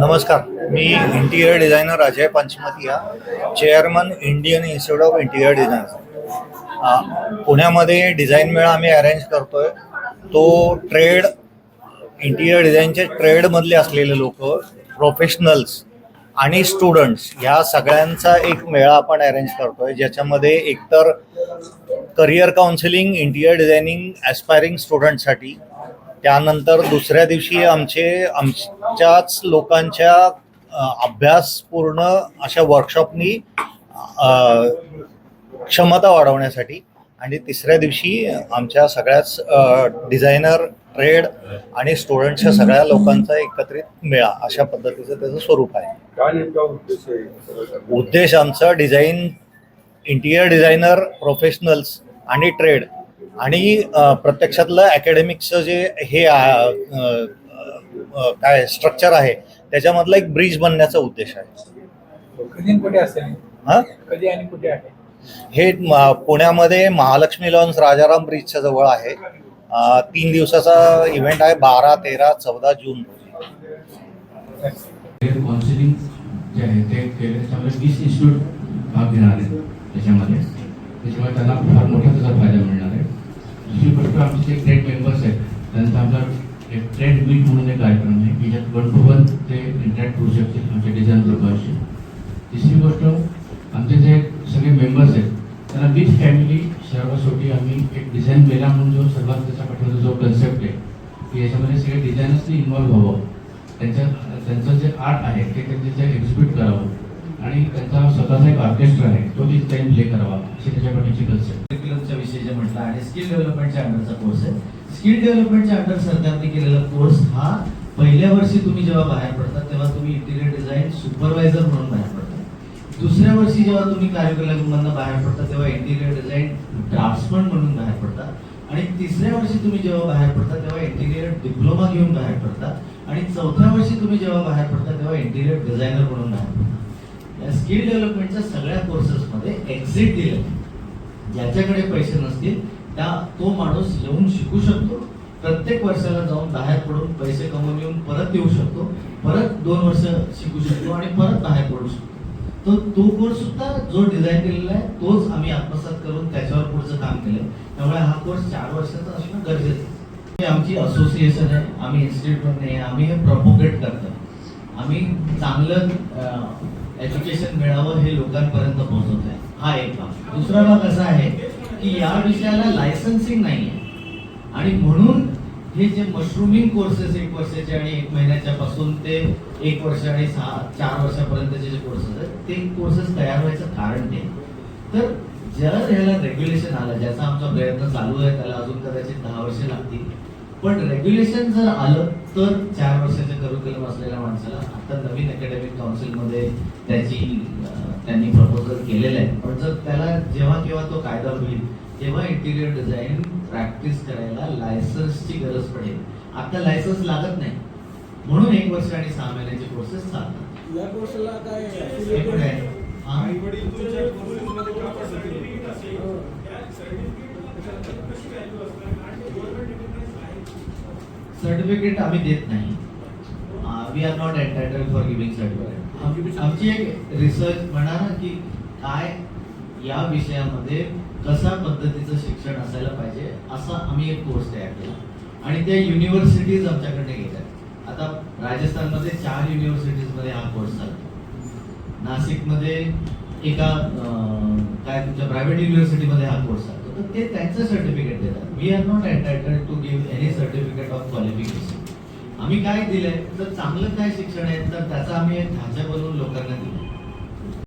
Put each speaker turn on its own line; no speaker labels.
नमस्कार. मी interior designer Ajay Panchamatiya chairman Indian institute of interior designer पुण्यामध्ये design मेळा आम्ही अरेंज करतोय. तो ट्रेड इंटिरियर डिझाईनचे ट्रेडमधले असलेले लोक प्रोफेशनल्स आणि स्टुडंट्स ह्या सगळ्यांचा एक मेळा आपण अरेंज करतोय. ज्याच्यामध्ये एकतर career counselling interior designing aspiring स्टुडंटसाठी त्यानंतर दुसऱ्या दिवशी आमचे आमच्याच लोकांच्या अभ्यासपूर्ण अशा वर्कशॉपनी क्षमता वाढवण्यासाठी आणि तिसऱ्या दिवशी आमच्या सगळ्याच डिझायनर ट्रेड आणि स्टुडंटच्या सगळ्या लोकांचा एकत्रित मेळा अशा पद्धतीचं त्याचं स्वरूप आहे.
उद्देश
आमचा डिझाईन इंटिरियर डिझायनर प्रोफेशनल्स आणि ट्रेड आणि प्रत्यक्षातलं अकॅडमिकचं जे हे काय स्ट्रक्चर आहे त्याच्यामधला एक ब्रिज बनण्याचा उद्देश आहे.
कधी आणि कुठे असेल?
हां?
कधी आणि कुठे आहे?
हे म- पुण्यामध्ये महालक्ष्मी लॉन्स राजाराम ब्रिजच्या जवळ आहे. तीन दिवसाचा इव्हेंट आहे बारा तेरा चौदा जून रोजी.
करिअर काउन्सिलिंग जे आहे ते केले त्याच्यामध्ये वीस इन्स्टिट्यूट भाग घेणार आहेत त्याच्यामध्ये. त्याच्यामुळे त्यांना फार मोठा त्याचा फायदा मिळणार आहे. दुसरी गोष्ट आमचे जे ट्रेड मेंबर्स आहेत त्यांचा आपला एक ट्रेड वीक म्हणून एक कार्यक्रम आहे की ज्यात वन टू वन ते इंटरॅक्ट करू शकतील आमच्या डिझाईन लोकांशी तिसरी गोष्ट आमचे जे सगळे मेंबर्स आहेत त्यांना विथ फॅमिली सर्वासाठी आम्ही एक डिझाईन मेला म्हणून जो सर्वात त्याच्या पाठीमागे जो कन्सेप्ट आहे की याच्यामध्ये सगळे डिझायनर्सनी इन्वॉल्व्ह व्हावं. त्यांच्या त्यांचं जे आर्ट आहे ते त्यांनी ते एक्झिक्यूट करावं. आणि त्यांचा स्वतःचा एक ऑर्केस्ट्रा आहे तो ती त्यांनी प्ले करावा अशी त्याच्या पाठीची कन्सेप्ट
करिक्युलमच्या विषयी जे म्हटलं आणि स्किल डेव्हलपमेंटच्या अंडरचा कोर्स आहे. स्किल डेव्हलपमेंटच्या अंडर सरकारने केलेला कोर्स हा पहिल्या वर्षी तुम्ही जेव्हा बाहेर पडता तेव्हा तुम्ही इंटिरियर डिझाईन सुपरवायझर म्हणून बाहेर पडता. दुसऱ्या वर्षी जेव्हा तुम्ही कार्यक्रमांना बाहेर पडता तेव्हा इंटिरियर डिझाईन ड्राफ्ट्समन म्हणून बाहेर पडता. आणि तिसऱ्या वर्षी तुम्ही जेव्हा बाहेर पडता तेव्हा इंटिरियर डिप्लोमा घेऊन बाहेर पडता. आणि चौथ्या वर्षी तुम्ही जेव्हा बाहेर पडता तेव्हा इंटिरियर डिझायनर म्हणून बाहेर पडता. या स्किल डेव्हलपमेंटच्या सगळ्या कोर्सेसमध्ये एक्झिट दिले ज्याच्याकडे पैसे नसतील त्या तो माणूस येऊन शिकू शकतो. प्रत्येक वर्षाला जाऊन बाहेर पडून पैसे कमवून येऊन परत येऊ शकतो. परत दोन वर्ष शिकू शकतो आणि परत बाहेर पडू शकतो. तो तो कोर्स सुद्धा जो डिझाईन केलेला आहे तोच आम्ही आत्मसात करून त्याच्यावर पुढचं काम केलं त्यामुळे हा कोर्स चार वर्षाचा असणं गरजेचं आहे. आमची असोसिएशन आहे आम्ही इन्स्टिट्यूट नाही आम्ही हे प्रपोगेट करतो आम्ही चांगलं एज्युकेशन मिळावं हे लोकांपर्यंत पोहोचवत आहे हा एक भाग. दुसरा भाग असा आहे की या विषयाला लायसन्सिंग नाही आहे आणि म्हणून हे जे मशरूमिंग कोर्सेस एक वर्षाचे आणि एक महिन्याच्या पासून ते एक वर्ष आणि सहा चार वर्षापर्यंतचे जे कोर्सेस आहेत ते कोर्सेस तयार व्हायचं कारण ते. तर जर ह्याला रेग्युलेशन आलं ज्याचा आमचा प्रयत्न चालू आहे त्याला अजून कदाचित दहा वर्षे लागतील. पण रेग्युलेशन जर आलं तर चार वर्षाचे करिक्युलम असलेल्या माणसाला आता नवीन अकॅडमिक काउन्सिलमध्ये त्याची त्यांनी प्रपोजल केलेलं आहे. पण जर त्याला जेव्हा केव्हा तो कायदा होईल तेव्हा इंटिरियर डिझाईन प्रॅक्टिस करायला लायसन्सची गरज पडेल. आता लायसन्स लागत नाही. म्हणून एक वर्ष आणि सहा महिन्याचे प्रोसेस चालतात.
या कोर्सला काय?
सर्टिफिकेट आम्ही देत नाही. We are not entitle for giving certificate आमची एक रिसर्च म्हणा ना की काय या विषयामध्ये कशा पद्धतीचं शिक्षण असायला पाहिजे असा आम्ही एक कोर्स तयार केला. आणि त्या युनिव्हर्सिटीज आमच्याकडे घेतात. आता राजस्थानमध्ये चार युनिव्हर्सिटीजमध्ये हा कोर्स चालतो. नाशिकमध्ये एका काय तुमच्या प्रायव्हेट युनिव्हर्सिटीमध्ये हा कोर्स चालतो. तर ते त्यांचं सर्टिफिकेट देतात. वी आर नॉट एंटायटल आम्ही काय दिलंय? तर चांगलं काय शिक्षण आहे? तर त्याचा आम्ही एक ढांचा बनवून लोकांना दिलं